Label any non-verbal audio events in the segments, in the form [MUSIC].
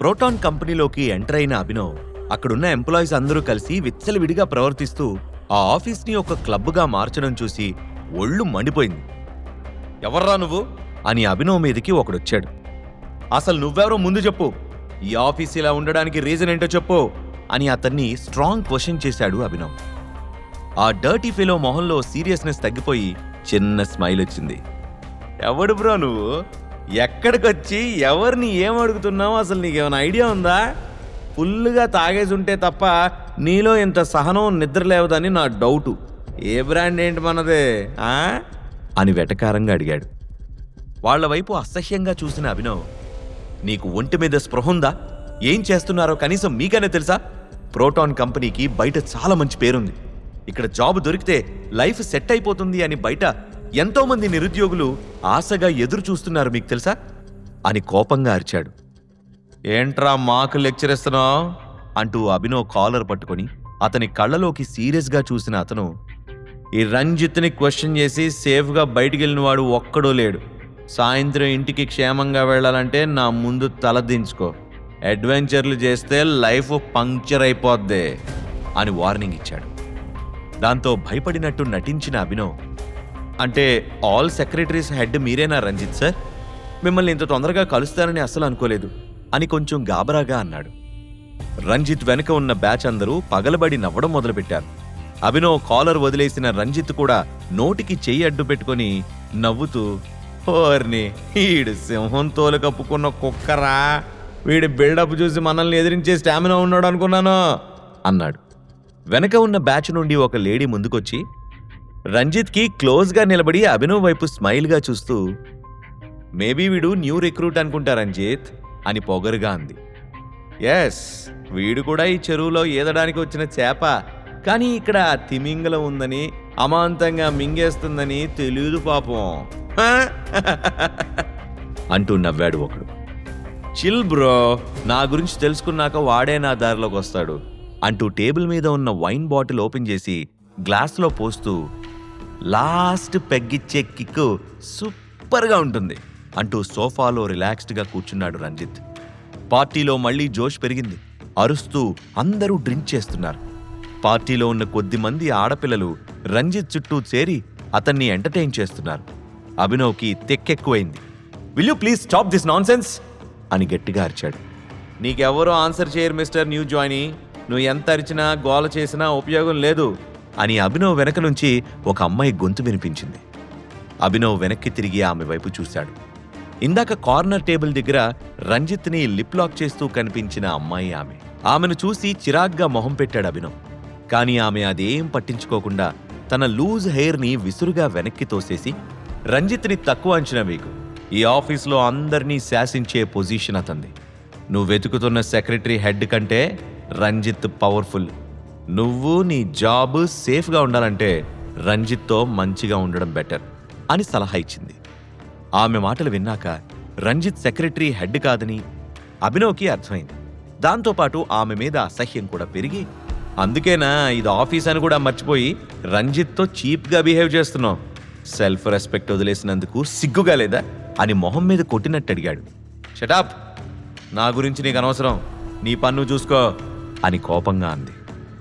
Proton కంపెనీలోకి enter అయిన అభినవ్ అక్కడున్న employees అందరూ కలిసి విచ్చలవిడిగా ప్రవర్తిస్తూ ఆ ఆఫీస్ని ఒక క్లబ్గా మార్చడం చూసి ఒళ్ళు మండిపోయింది. ఎవర్రా నువ్వు? అని అభినవ్ మీదకి ఒకడొచ్చాడు. అసలు నువ్వెవరో ముందు చెప్పు. ఈ ఆఫీస్ ఇలా ఉండడానికి రీజన్ ఏంటో చెప్పు అని అతన్ని స్ట్రాంగ్ క్వశ్చన్ చేశాడు అభినవ్. ఆ డర్టీ ఫెలో మొహంలో సీరియస్నెస్ తగ్గిపోయి చిన్న స్మైల్ వచ్చింది ఎవడు బ్రో నువ్వు? ఎక్కడికొచ్చి ఎవరిని ఏం అడుగుతున్నావు అసలు నీకేమైనా ఐడియా ఉందా? ఫుల్గా తాగేసి ఉంటే తప్ప నీలో ఇంత సహనం నిద్ర లేవదని నా డౌటు. ఏ బ్రాండ్ ఏంటి మనదే ఆ? అని వెటకారంగా అడిగాడు. వాళ్ళ వైపు అసహ్యంగా చూసిన అభినవ్ నీకు ఒంటి మీద స్పృహ ఉందా? ఏం చేస్తున్నారో కనీసం మీకనే తెలుసా? ప్రోటాన్ కంపెనీకి బయట చాలా మంచి పేరుంది. ఇక్కడ జాబ్ దొరికితే లైఫ్ సెట్ అయిపోతుంది అని బయట ఎంతో మంది నిరుద్యోగులు ఆశగా ఎదురు చూస్తున్నారు మీకు తెలుసా? అని కోపంగా అరిచాడు. ఏంట్రా మాకు లెక్చర్ ఇస్తున్నావు? అంటూ అభినవ్ కాలర్ పట్టుకొని అతని కళ్ళలోకి సీరియస్గా చూసిన అతను ఈ రంజిత్ని క్వశ్చన్ చేసి సేఫ్గా బయటికి వెళ్ళిన వాడు ఒక్కడూ లేడు. సాయంత్రం ఇంటికి క్షేమంగా వెళ్ళాలంటే నా ముందు తల దించుకో. అడ్వెంచర్లు చేస్తే లైఫ్ పంక్చర్ అయిపోద్ది అని వార్నింగ్ ఇచ్చాడు. దాంతో భయపడినట్టు నటించిన అభినవ్ అంటే ఆల్ సెక్రటరీస్ హెడ్ మీరేనా రంజిత్ సార్ మిమ్మల్ని ఇంత తొందరగా కలుస్తారని అస్సలు అనుకోలేదు. అని కొంచెం గాబరాగా అన్నాడు. రంజిత్ వెనుక ఉన్న బ్యాచ్ అందరూ పగలబడి నవ్వడం మొదలుపెట్టారు. అభినవ్ కాలర్ వదిలేసిన రంజిత్ కూడా నోటికి చెయ్యి అడ్డు పెట్టుకొని నవ్వుతూ ఓర్ని వీడు సింహం తోలు కప్పుకున్న కుక్కరా? వీడి బిల్డప్ చూసి మనల్ని ఎదిరించే స్టామినా ఉన్నాడు అనుకున్నాను అన్నాడు. వెనక ఉన్న బ్యాచ్ నుండి ఒక లేడీ ముందుకొచ్చి రంజిత్కి క్లోజ్గా నిలబడి అభినవ్ వైపు స్మైల్గా చూస్తూ మేబీ వీడు న్యూ రిక్రూట్ అనుకుంటా రంజిత్ అని పొగరుగా అంది. ఎస్ వీడు కూడా ఈ చెరువులో ఈదడానికి వచ్చిన చేప. కానీ ఇక్కడ తిమింగలం ఉందని అమాంతంగా మింగేస్తుందని తెలియదు పాపం. [LAUGHS] అంటూ నవ్వాడు ఒకడు. చిల్ బ్రో నా గురించి తెలుసుకున్నాక వాడే నా దారిలోకి వస్తాడు అంటూ టేబుల్ మీద ఉన్న వైన్ బాటిల్ ఓపెన్ చేసి గ్లాస్లో పోస్తూ లాస్ట్ పెగ్గిచ్చే కిక్కు సూపర్గా ఉంటుంది అంటూ సోఫాలో రిలాక్స్డ్గా కూర్చున్నాడు రంజిత్. పార్టీలో మళ్ళీ జోష్ పెరిగింది. అరుస్తూ అందరూ డ్రింక్ చేస్తున్నారు. పార్టీలో ఉన్న కొద్ది మంది ఆడపిల్లలు రంజిత్ చుట్టూ చేరి అతన్ని ఎంటర్టైన్ చేస్తున్నారు. అభినవ్కి తెక్కెక్కువైంది. Will you please stop this non అని గట్టిగా అరిచాడు. నీకెవరో ఆన్సర్ చేయరు మిస్టర్ న్యూ జాయినీ. నువ్వు ఎంత అరిచినా గోల చేసినా ఉపయోగం లేదు. అని అభినవ్ వెనక నుంచి ఒక అమ్మాయి గొంతు వినిపించింది. అభినవ్ వెనక్కి తిరిగి ఆమె వైపు చూశాడు. ఇందాక కార్నర్ టేబుల్ దగ్గర రంజిత్ని లిప్ లాక్ చేస్తూ కనిపించిన అమ్మాయి ఆమె. ఆమెను చూసి చిరాగ్గా మొహం పెట్టాడు అభినవ్. కానీ ఆమె అదేం పట్టించుకోకుండా తన లూజ్ హెయిర్ని విసురుగా వెనక్కి తోసేసి రంజిత్ని తక్కువ అంచనా వేయకు. ఈ ఆఫీస్లో అందరినీ శాసించే పొజిషన్ అతంది. నువ్వు వెతుకుతున్న సెక్రటరీ హెడ్ కంటే రంజిత్ పవర్ఫుల్. నువ్వు నీ జాబ్ సేఫ్గా ఉండాలంటే రంజిత్తో మంచిగా ఉండడం బెటర్ అని సలహా ఇచ్చింది. ఆమె మాటలు విన్నాక రంజిత్ సెక్రటరీ హెడ్ కాదని అభినవ్కి అర్థమైంది. దాంతోపాటు ఆమె మీద అసహ్యం కూడా పెరిగి అందుకేనా ఇది ఆఫీస్ అని కూడా మర్చిపోయి రంజిత్తో చీప్గా బిహేవ్ చేస్తున్నావు? సెల్ఫ్ రెస్పెక్ట్ వదిలేసినందుకు సిగ్గుగా లేదా? అని మొహం మీద కొట్టినట్టు అడిగాడు. షటాప్ నా గురించి నీకు అనవసరం. నీ పన్ను చూసుకో అని కోపంగా అంది.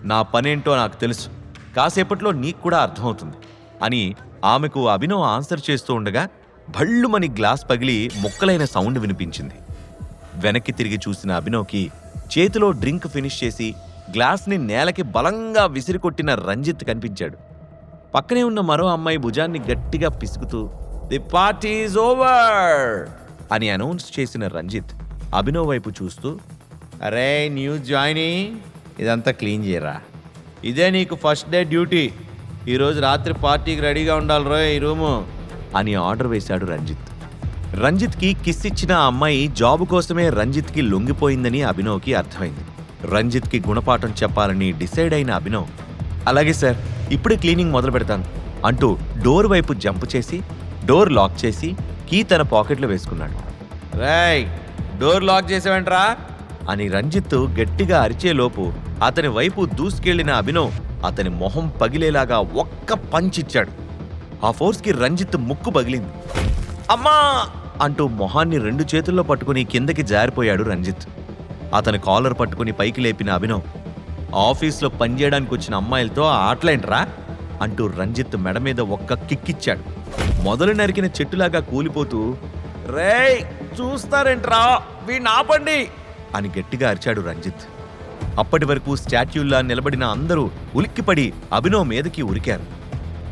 నా పనేంటో నాకు తెలుసు. కాసేపట్లో నీకు కూడా అర్థమవుతుంది. అని ఆమెకు అభినవ్ ఆన్సర్ చేస్తూ ఉండగా భళ్ళుమని గ్లాస్ పగిలి ముక్కలైన సౌండ్ వినిపించింది. వెనక్కి తిరిగి చూసిన అభినవ్కి చేతిలో డ్రింక్ ఫినిష్ చేసి గ్లాస్ని నేలకి బలంగా విసిరికొట్టిన రంజిత్ కనిపించాడు. పక్కనే ఉన్న మరో అమ్మాయి భుజాన్ని గట్టిగా పిసుకుతూ ది పార్టీ ఈజ్ ఓవర్ అని అనౌన్స్ చేసిన రంజిత్ అభినవ్ వైపు చూస్తూ అరే న్యూ జాయినింగ్! ఇదంతా క్లీన్ చేయరా? ఇదే నీకు ఫస్ట్ డే డ్యూటీ. ఈరోజు రాత్రి పార్టీకి రెడీగా ఉండాలి రో ఈ రూము. అని ఆర్డర్ వేశాడు రంజిత్. రంజిత్కి కిస్ ఇచ్చిన ఆ అమ్మాయి జాబ్ కోసమే రంజిత్కి లొంగిపోయిందని అభినవ్కి అర్థమైంది. రంజిత్కి గుణపాఠం చెప్పాలని డిసైడ్ అయిన అభినవ్ అలాగే సార్ ఇప్పుడే క్లీనింగ్ మొదలు పెడతాను అంటూ డోర్ వైపు జంప్ చేసి డోర్ లాక్ చేసి కీ తన పాకెట్లో వేసుకున్నాడు. రాయ్ డోర్ లాక్ చేసావేంట్రా? అని రంజిత్ గట్టిగా అరిచేలోపు అతని వైపు దూసుకెళ్ళిన అభినవ్ అతని మొహం పగిలేలాగా ఒక్క పంచిచ్చాడు ఆ ఫోర్స్కి రంజిత్ ముక్కు పగిలింది. అమ్మా! అంటూ మొహాన్ని రెండు చేతుల్లో పట్టుకుని కిందకి జారిపోయాడు రంజిత్. అతని కాలర్ పట్టుకుని పైకి లేపిన అభినవ్ ఆఫీస్లో పనిచేయడానికి వచ్చిన అమ్మాయిలతో ఆటలేంట్రా? అంటూ రంజిత్ మెడ మీద ఒక్క కిక్కిచ్చాడు మొదలు నరికిన చెట్టులాగా కూలిపోతూ రేయ్ చూస్తారేంట్రా? వీణ్ ఆపండి. అని గట్టిగా అరిచాడు రంజిత్. అప్పటి వరకు స్టాట్యూల్లా నిలబడిన అందరూ ఉలిక్కిపడి అభినవ్ మీదకి ఉరికారు.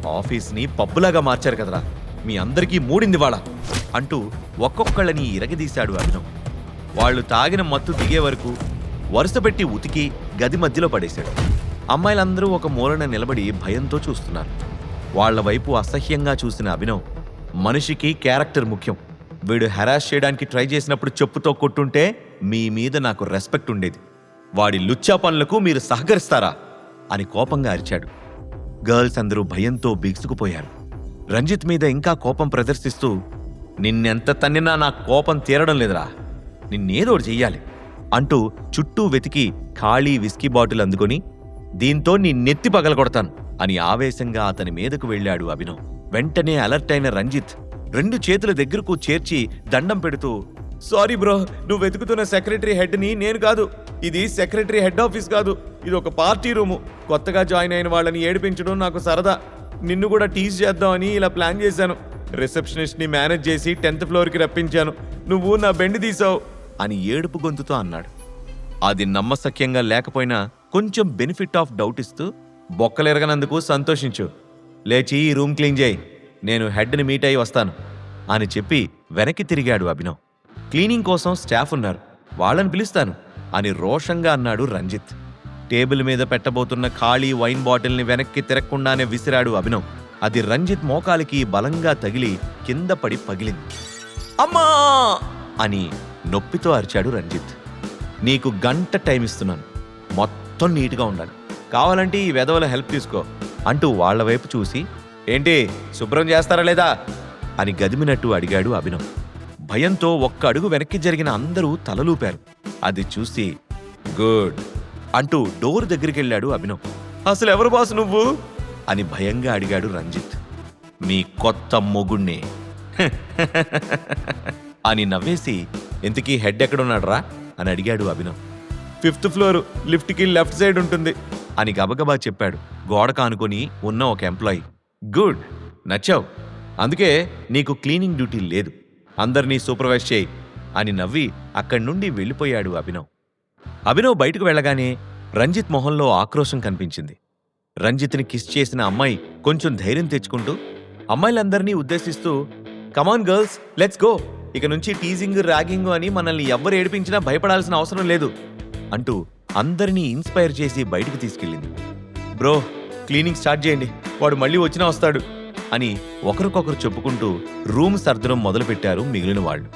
ఆఫీస్ని పబ్బులాగా మార్చారు కదరా. మీ అందరికీ మూడింది వాళ్ళ అంటూ ఒక్కొక్కళ్ళని ఇరగదీశాడు అభినవ్. వాళ్ళు తాగిన మత్తు దిగే వరకు వరుసపెట్టి ఉతికి గది మధ్యలో పడేశాడు. అమ్మాయిలందరూ ఒక మూలన నిలబడి భయంతో చూస్తున్నారు. వాళ్ళ వైపు అసహ్యంగా చూసిన అభినవ్ మనిషికి క్యారెక్టర్ ముఖ్యం. వీడు హెరాస్ చేయడానికి ట్రై చేసినప్పుడు చెప్పుతో కొట్టుంటే మీ మీద నాకు రెస్పెక్ట్ ఉండేది. వాడి లుచ్చా పనులకు మీరు సహకరిస్తారా? అని కోపంగా అరిచాడు. గర్ల్స్ అందరూ భయంతో బిగుసుకుపోయారు. రంజిత్ మీద ఇంకా కోపం ప్రదర్శిస్తూ నిన్నెంత తన్నినా నా కోపం తీరడం లేదురా. నిన్నేదోడు చెయ్యాలి అంటూ చుట్టూ వెతికి ఖాళీ విస్కీ బాటిల్ అందుకొని దీంతో నీ నెత్తి పగలగొడతాను అని ఆవేశంగా అతని మీదకు వెళ్ళాడు అభినవ్. వెంటనే అలర్ట్ అయిన రంజిత్ రెండు చేతుల దగ్గరకు చేర్చి దండం పెడుతూ సారీ బ్రో నువ్వు వెతుకుతున్న సెక్రటరీ హెడ్ని నేను కాదు. ఇది సెక్రటరీ హెడ్ ఆఫీస్ కాదు. ఇది ఒక పార్టీ రూము కొత్తగా జాయిన్ అయిన వాళ్ళని ఏడిపించడం నాకు సరదా. నిన్ను కూడా టీజ్ చేద్దామని ఇలా ప్లాన్ చేశాను. రిసెప్షనిస్ట్ని మేనేజ్ చేసి టెన్త్ ఫ్లోర్కి రప్పించాను. నువ్వు నా బెండి తీసావు అని ఏడుపు గొంతుతో అన్నాడు. అది నమ్మశక్యంగా లేకపోయినా కొంచెం బెనిఫిట్ ఆఫ్ డౌట్ ఇస్తూ బొక్కలెరగనందుకు సంతోషించు. లేచి ఈ రూమ్ క్లీన్ చేయి. నేను హెడ్ని మీట్ అయి వస్తాను అని చెప్పి వెనక్కి తిరిగాడు అభినవ్. క్లీనింగ్ కోసం స్టాఫ్ ఉన్నారు. వాళ్ళని పిలుస్తాను. అని రోషంగా అన్నాడు రంజిత్. టేబుల్ మీద పెట్టబోతున్న ఖాళీ వైన్ బాటిల్ని వెనక్కి తిరగకుండానే విసిరాడు అభినవ్. అది రంజిత్ మోకాలికి బలంగా తగిలి కింద పడి పగిలింది. అమ్మా! అని నొప్పితో అరిచాడు రంజిత్. నీకు గంట టైం ఇస్తున్నాను. మొత్తం నీట్గా ఉండాలి. కావాలంటే ఈ వెధవల హెల్ప్ తీసుకో. అంటూ వాళ్ళ వైపు చూసి ఏంటి శుభ్రం చేస్తారా లేదా? అని గదిమినట్టు అడిగాడు అభినవ్. భయంతో ఒక్క అడుగు వెనక్కి జరిగిన అందరూ తలలూపారు. అది చూసి గుడ్ అంటూ డోర్ దగ్గరికి వెళ్ళాడు అభినవ్. అసలు ఎవరు బాసు నువ్వు? అని భయంగా అడిగాడు రంజిత్. మీ కొత్త మొగుణ్ణి. [LAUGHS] అని నవ్వేసి ఇంతకీ హెడ్ ఎక్కడున్నాడ్రా? అని అడిగాడు అభినవ్. ఫిఫ్త్ ఫ్లోర్ లిఫ్ట్కి లెఫ్ట్ సైడ్ ఉంటుంది అని గబగబా చెప్పాడు గోడ కానుకొని ఉన్న ఒక ఎంప్లాయీ. గుడ్ నచ్చావు. అందుకే నీకు క్లీనింగ్ డ్యూటీ లేదు. అందరినీ సూపర్వైజ్ చేయి అని నవ్వి అక్కడి నుండి వెళ్ళిపోయాడు అభినవ్. అభినవ్ బయటకు వెళ్ళగానే రంజిత్ మొహంలో ఆక్రోశం కనిపించింది. రంజిత్ని కిస్ చేసిన అమ్మాయి కొంచెం ధైర్యం తెచ్చుకుంటూ అమ్మాయిలందరినీ ఉద్దేశిస్తూ come on girls let's go! ఇక నుంచి టీజింగ్ ర్యాగింగ్ అని మనల్ని ఎవ్వరు ఏడిపించినా భయపడాల్సిన అవసరం లేదు అంటూ అందరినీ ఇన్స్పైర్ చేసి బయటికి తీసుకెళ్ళింది. బ్రో క్లీనింగ్ స్టార్ట్ చేయండి. వాడు మళ్ళీ వచ్చినా వస్తాడు. అని ఒకరికొకరు చెప్పుకుంటూ రూమ్ సర్దడం మొదలుపెట్టారు మిగిలిన వాళ్ళు.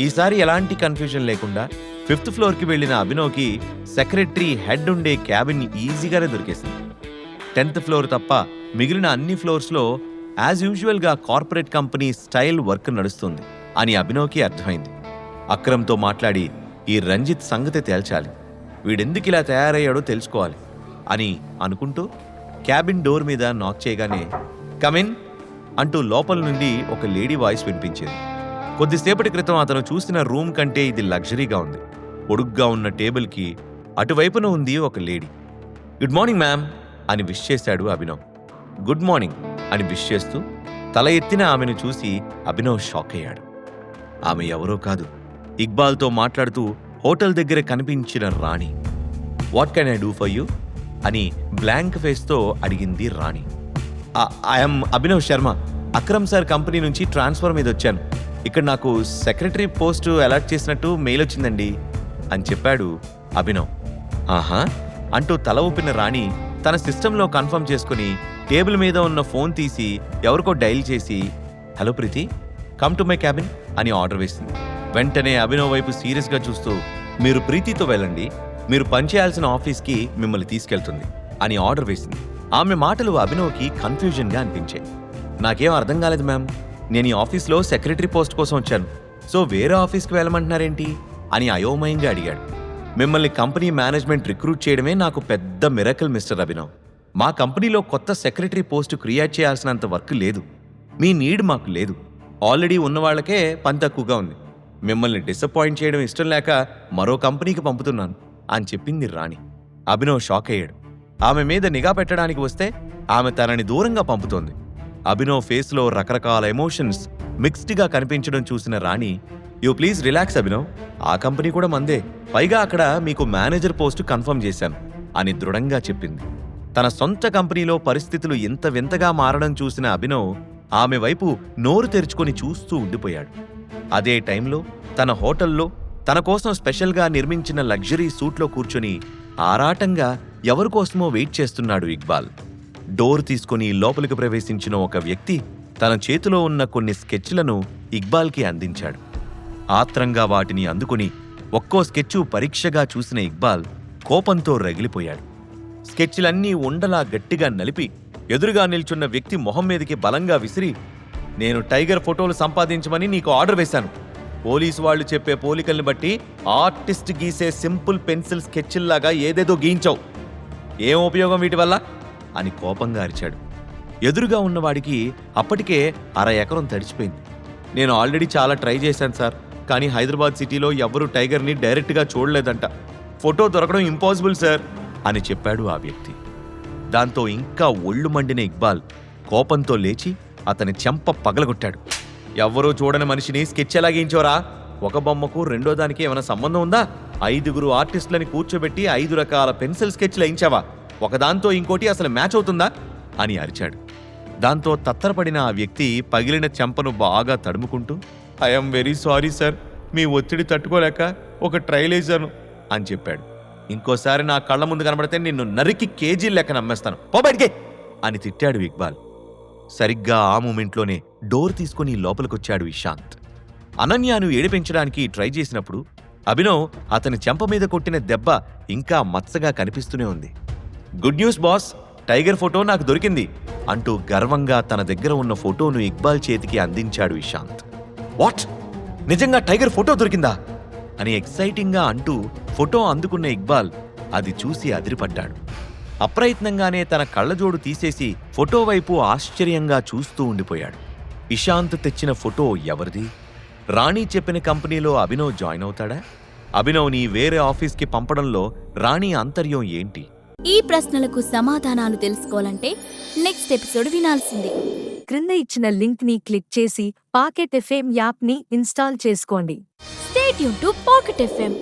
ఈసారి ఎలాంటి కన్ఫ్యూజన్ లేకుండా ఫిఫ్త్ ఫ్లోర్కి వెళ్ళిన అభినవ్కి సెక్రటరీ హెడ్ ఉండే క్యాబిన్ ఈజీగానే దొరికేసింది. టెన్త్ ఫ్లోర్ తప్ప మిగిలిన అన్ని ఫ్లోర్స్లో యాజ్ యూజువల్గా కార్పొరేట్ కంపెనీ స్టైల్ వర్క్ నడుస్తుంది అని అభినవ్కి అర్థమైంది. అక్రమ్తో మాట్లాడి ఈ రంజిత్ సంగతి తేల్చాలి. వీడెందుకు ఇలా తయారయ్యాడో తెలుసుకోవాలి అని అనుకుంటూ క్యాబిన్ డోర్ మీద నాక్ చేయగానే కమిన్ అంటూ లోపల నుండి ఒక లేడీ వాయిస్ వినిపించింది. కొద్దిసేపటి క్రితం అతను చూసిన రూమ్ కంటే ఇది లగ్జరీగా ఉంది. పొడుగ్గా ఉన్న టేబుల్కి అటువైపున ఉంది ఒక లేడీ. గుడ్ మార్నింగ్ మ్యామ్ అని విష్ చేశాడు అభినవ్. గుడ్ మార్నింగ్ అని విష్ చేస్తూ తల ఎత్తిన ఆమెను చూసి అభినవ్ షాక్ అయ్యాడు. ఆమె ఎవరో కాదు. ఇక్బాల్తో మాట్లాడుతూ హోటల్ దగ్గర కనిపించిన Rani. What can I do for you? అని బ్లాంక్ ఫేస్తో అడిగింది Rani. I'm Abhinav Sharma. Akram sir company నుంచి ట్రాన్స్ఫర్ మీద వచ్చాను. ఇక్కడ నాకు సెక్రటరీ పోస్ట్ అలాట్ చేసినట్టు మెయిల్ వచ్చిందండి అని చెప్పాడు అభినవ్. ఆహా అంటూ తల ఊపిన రాణి తన సిస్టంలో కన్ఫర్మ్ చేసుకుని టేబుల్ మీద ఉన్న ఫోన్ తీసి ఎవరికో డైల్ చేసి hello Preeti come to my cabin అని ఆర్డర్ వేసింది. వెంటనే అభినవ్ వైపు సీరియస్గా చూస్తూ మీరు ప్రీతితో వెళ్ళండి మీరు పనిచేయాల్సిన ఆఫీస్కి మిమ్మల్ని తీసుకెళ్తుంది అని ఆర్డర్ వేసింది. ఆమె మాటలు అభినవ్కి కన్ఫ్యూజన్గా అనిపించాయి. నాకేం అర్థం కాలేదు మ్యామ్ నేను ఈ ఆఫీస్లో సెక్రటరీ పోస్ట్ కోసం వచ్చాను. సో వేరే ఆఫీస్కి వెళ్ళమంటున్నారేంటి? అని అయోమయంగా అడిగాడు. మిమ్మల్ని కంపెనీ మేనేజ్మెంట్ రిక్రూట్ చేయడమే నాకు పెద్ద మిరకల్ మిస్టర్ అభినవ్. మా కంపెనీలో కొత్త సెక్రటరీ పోస్ట్ క్రియేట్ చేయాల్సినంత వర్క్ లేదు. మీ నీడ్ మాకు లేదు. ఆల్రెడీ ఉన్న వాళ్ళకే పని తక్కువగా ఉంది. మిమ్మల్ని డిసప్పాయింట్ చేయడం ఇష్టం లేక మరో కంపెనీకి పంపుతున్నాను అని చెప్పింది రాణి. అభినవ్ షాక్ అయ్యాడు. ఆమె మీద నిఘా పెట్టడానికి వస్తే ఆమె తనని దూరంగా పంపుతోంది. అభినవ్ ఫేస్లో రకరకాల ఎమోషన్స్ మిక్స్డ్గా కనిపించడం చూసిన Rani you please relax Abhinav. ఆ కంపెనీ కూడా మందే. పైగా అక్కడ మీకు మేనేజర్ పోస్ట్ కన్ఫర్మ్ చేశాను అని దృఢంగా చెప్పింది. తన సొంత కంపెనీలో పరిస్థితులు ఇంత వింతగా మారడం చూసిన అభినవ్ ఆమె వైపు నోరు తెరుచుకొని చూస్తూ ఉండిపోయాడు. అదే టైంలో తన హోటల్లో తన కోసం స్పెషల్గా నిర్మించిన లగ్జరీ సూట్లో కూర్చొని ఆరాటంగా ఎవరికోసమో వెయిట్ చేస్తున్నాడు ఇక్బాల్. డోర్ తీసుకుని లోపలికి ప్రవేశించిన ఒక వ్యక్తి తన చేతిలో ఉన్న కొన్ని స్కెచ్లను ఇక్బాల్కి అందించాడు. ఆత్రంగా వాటిని అందుకుని ఒక్కో స్కెచ్చు పరీక్షగా చూసిన ఇక్బాల్ కోపంతో రగిలిపోయాడు. స్కెచ్లన్నీ ఉండలా గట్టిగా నలిపి ఎదురుగా నిల్చున్న వ్యక్తి మొహం మీదకి బలంగా విసిరి నేను టైగర్ ఫోటోలు సంపాదించమని నీకు ఆర్డర్ వేశాను. పోలీసు వాళ్ళు చెప్పే పోలికల్ని బట్టి ఆర్టిస్ట్ గీసే సింపుల్ పెన్సిల్ స్కెచ్ల్లాగా ఏదేదో గీయించావు. ఏం ఉపయోగం వీటి వల్ల? అని కోపంగా అరిచాడు. ఎదురుగా ఉన్నవాడికి అప్పటికే అర ఎకరం తడిచిపోయింది. నేను ఆల్రెడీ చాలా ట్రై చేశాను సార్ కానీ హైదరాబాద్ సిటీలో ఎవ్వరూ టైగర్ని డైరెక్ట్గా చూడలేదంట. ఫోటో దొరకడం ఇంపాసిబుల్ సార్ అని చెప్పాడు ఆ వ్యక్తి. దాంతో ఇంకా ఒళ్ళు మండిన ఇక్బాల్ కోపంతో లేచి అతని చెంప పగలగొట్టాడు. ఎవ్వరూ చూడని మనిషిని స్కెచ్ ఎలా గీయించోరా? ఒక బొమ్మకు రెండో దానికి ఏమైనా సంబంధం ఉందా? ఐదుగురు ఆర్టిస్టులని కూర్చోబెట్టి ఐదు రకాల పెన్సిల్ స్కెచ్లు వేయించావా? ఒకదాంతో ఇంకోటి అసలు మ్యాచ్ అవుతుందా? అని అరిచాడు. దాంతో తత్తరపడిన ఆ వ్యక్తి పగిలిన చెంపను బాగా తడుముకుంటూ ఐఎమ్ వెరీ సారీ సార్ మీ ఒత్తిడి తట్టుకోలేక ఒక ట్రైల్ వేశాను అని చెప్పాడు. ఇంకోసారి నా కళ్ళ ముందు కనబడితే నిన్ను నరికి కేజీ లెక్క నమ్మేస్తాను. పో బయటికి! అని తిట్టాడు ఇక్బాల్. సరిగ్గా ఆ మూమెంట్లోనే డోర్ తీసుకుని లోపలికొచ్చాడు ఇషాంత్. అనన్యను ఏడిపించడానికి ట్రై చేసినప్పుడు అభినవ్ అతని చెంప మీద కొట్టిన దెబ్బ ఇంకా మచ్చగా కనిపిస్తూనే ఉంది. Good news boss. Tiger photo నాకు దొరికింది అంటూ గర్వంగా తన దగ్గర ఉన్న ఫోటోను ఇక్బాల్ చేతికి అందించాడు ఇషాంత్. వాట్? నిజంగా టైగర్ ఫోటో దొరికిందా? అని ఎక్సైటింగ్గా అంటూ ఫోటో అందుకున్న ఇక్బాల్ అది చూసి అదిరిపడ్డాడు. అప్రయత్నంగానే తన కళ్ళజోడు తీసేసి ఫోటో వైపు ఆశ్చర్యంగా చూస్తూ ఉండిపోయాడు. ఇషాంత్ తెచ్చిన ఫోటో ఎవరిది? రాణి చెప్పిన కంపెనీలో అభినవ్ జాయిన్ అవుతాడా? అభినవ్ని వేరే ఆఫీస్కి పంపడంలో రాణి అంతర్యం ఏంటి? ఈ ప్రశ్నలకు సమాధానాలు తెలుసుకోవాలంటే నెక్స్ట్ ఎపిసోడ్ వినాల్సిందే. క్రింద ఇచ్చిన లింక్ని క్లిక్ చేసి పాకెట్ ఎఫ్ఎం యాప్ని ఇన్స్టాల్ చేసుకోండి. స్టేట్ యూన్ టు పాకెట్ ఎఫ్ఎం